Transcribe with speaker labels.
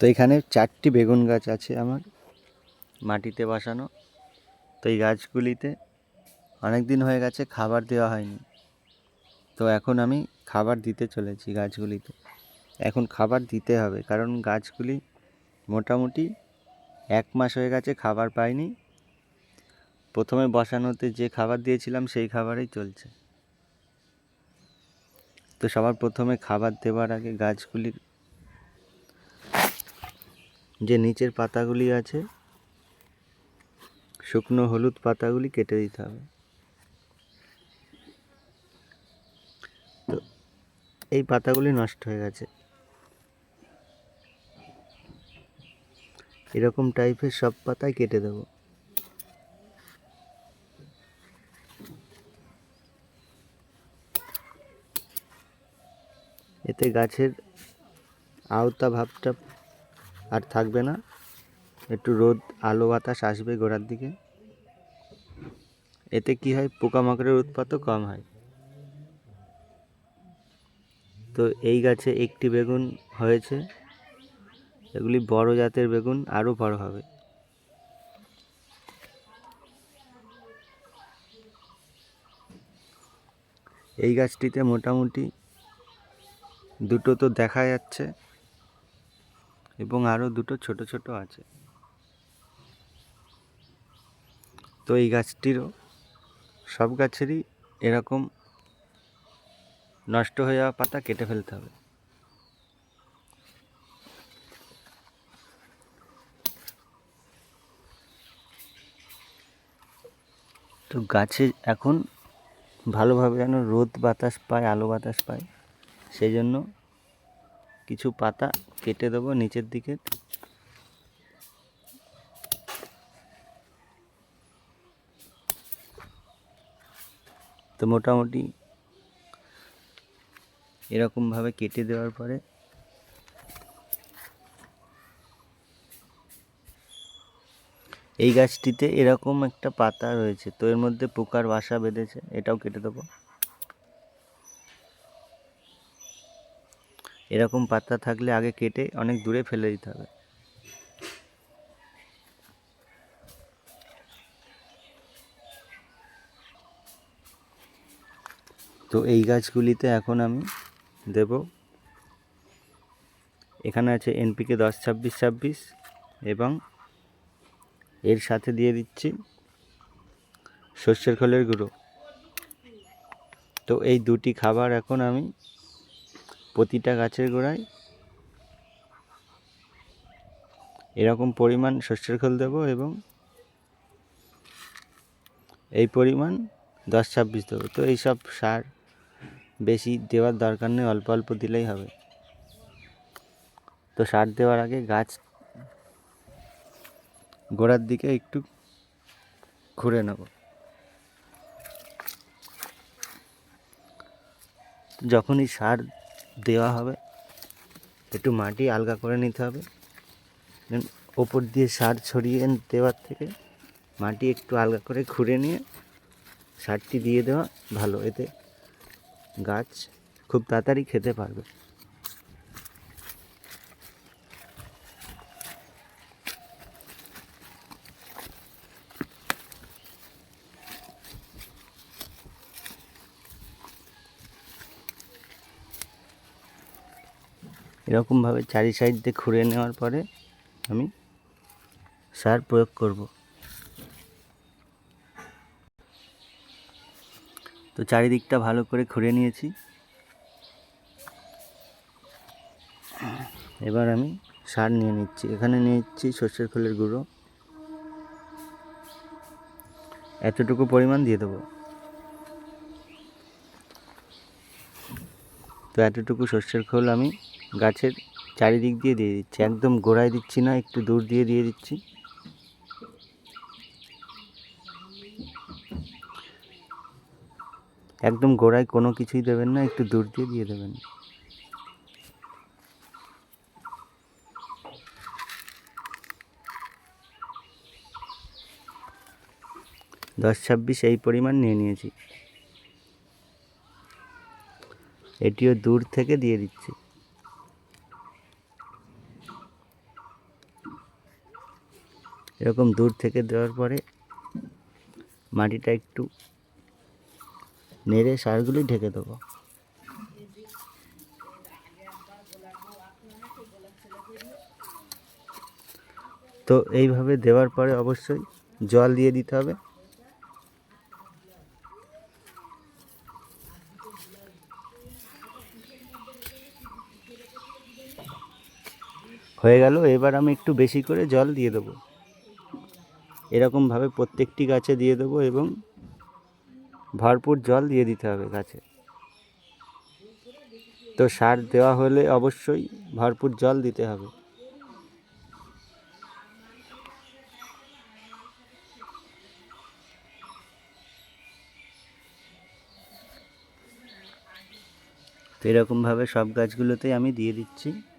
Speaker 1: তো এখানে চারটি বেগুন গাছ আছে আমার, মাটিতে বসানো। তো এই গাছগুলিতে অনেক দিন হয়ে গেছে খাবার দেওয়া হয়নি। তো এখন আমি খাবার দিতে চলেছি গাছগুলিতে। এখন খাবার দিতে হবে কারণ গাছগুলি মোটামুটি এক মাস হয়ে গেছে খাবার পায়নি প্রথমে বসানোতে যে খাবার দিয়েছিলাম সেই খাবারই চলছে। তো সবার প্রথমে খাবার দেওয়ার আগে গাছগুলির যে নিচের পাতাগুলি আছে, শুকনো হলুদ পাতাগুলি কেটে দিতে হবে। তো এই পাতাগুলি নষ্ট হয়ে গেছে। এরকম টাইপের সব পাতাই কেটে দেবো। এতে গাছের আওতা ভাবটা আর থাকবে না। একটু রোদ, আলো, বাতাস আসবে গোড়ার দিকে। এতে কি হয়? পোকামাকড়ের উৎপাতও কম হয়। তো এই গাছে একটি বেগুন হয়েছে। এগুলি বড় জাতের বেগুন, আরও বড় হবে। এই গাছটিতে মোটামুটি দুটো তো দেখা যাচ্ছে। এবং আরও দুটো ছোট ছোট আছে। তো এই গাছটিরও সব গাছেরই এরকম নষ্ট হয়ে যাওয়া পাতা কেটে ফেলতে হবে। তো গাছে এখন ভালোভাবে যেন রোদ বাতাস পায়, আলো বাতাস পায়, সেই জন্য কিছু পাতা কেটে দেবো নিচের দিকে। তো মোটামুটি এরকমভাবে কেটে দেওয়ার পরে এই গাছটিতে এরকম একটা পাতা রয়েছে। তো এর মধ্যে পোকার বাসা বেঁধেছে, এটাও কেটে দেবো। এরকম পাতা থাকলে আগে কেটে অনেক দূরে ফেলে দিতে হবে। তো এই গাছগুলিতে এখন আমি দেব। এখানে আছে এনপিকে দশ ছাব্বিশ ছাব্বিশ এবং এর সাথে দিয়ে দিচ্ছি সর্ষের খোলের গুঁড়ো। তো এই দুটি খাবার এখন আমি প্রতিটা গাছের গোড়ায় এরকম পরিমাণ সর্ষের খোল দেবো এবং এই পরিমাণ দশ ছাব্বিশ দেবো। তো এইসব সার বেশি দেওয়ার দরকার নেই, অল্প অল্প দিলেই হবে। তো সার দেওয়ার আগে গাছ গোড়ার দিকে একটু ঘুরে নেব। যখনই সার দেওয়া হবে। একটু মাটি আলগা করে নিতে হবে। ওপর দিয়ে সার ছড়িয়ে দেওয়ার থেকে মাটি একটু আলগা করে খুঁড়ে নিয়ে সারটি দিয়ে দেওয়া ভালো। এতে গাছ খুব তাড়াতাড়ি খেতে পারবে। এরকমভাবে চারি সাইড দিয়ে খুঁড়ে নেওয়ার পরে আমি সার প্রয়োগ করব। তো চারিদিকটা ভালো করে খুঁড়ে নিয়েছি। এবার আমি সার নিয়ে নিচ্ছি। এখানে নিয়ে নিচ্ছি সর্ষের খোলের গুঁড়ো। এতটুকু পরিমাণ দিয়ে দেবো। তো এতটুকু সর্ষের খোল আমি গাছের চারিদিক দিয়ে দিয়ে দিচ্ছি। একদম গোড়ায় দিচ্ছি না, একটু দূর দিয়ে দিয়ে দিচ্ছি। একদম গোড়ায় কোনো কিছুই দেবেন না, একটু দূর দিয়ে দিয়ে দেবেন। দশ ছাব্বিশ এই পরিমাণ নিয়ে নিয়েছি। এটিও দূর থেকে দিয়ে দিচ্ছি। এরকম দূর থেকে দেওয়ার পরে মাটিটা একটু নেড়ে সারগুলি ঢেকে দেবো। তো এইভাবে দেওয়ার পরে অবশ্যই জল দিয়ে দিতে হবে। হয়ে গেল, এবার আমি একটু বেশি করে জল দিয়ে দেবো। এরকমভাবে প্রত্যেকটি গাছে দিয়ে দেবো এবং ভরপুর জল দিয়ে দিতে হবে গাছে। তো সার দেওয়া হলে অবশ্যই ভরপুর জল দিতে হবে। তো এরকমভাবে সব গাছগুলোতেই আমি দিয়ে দিচ্ছি।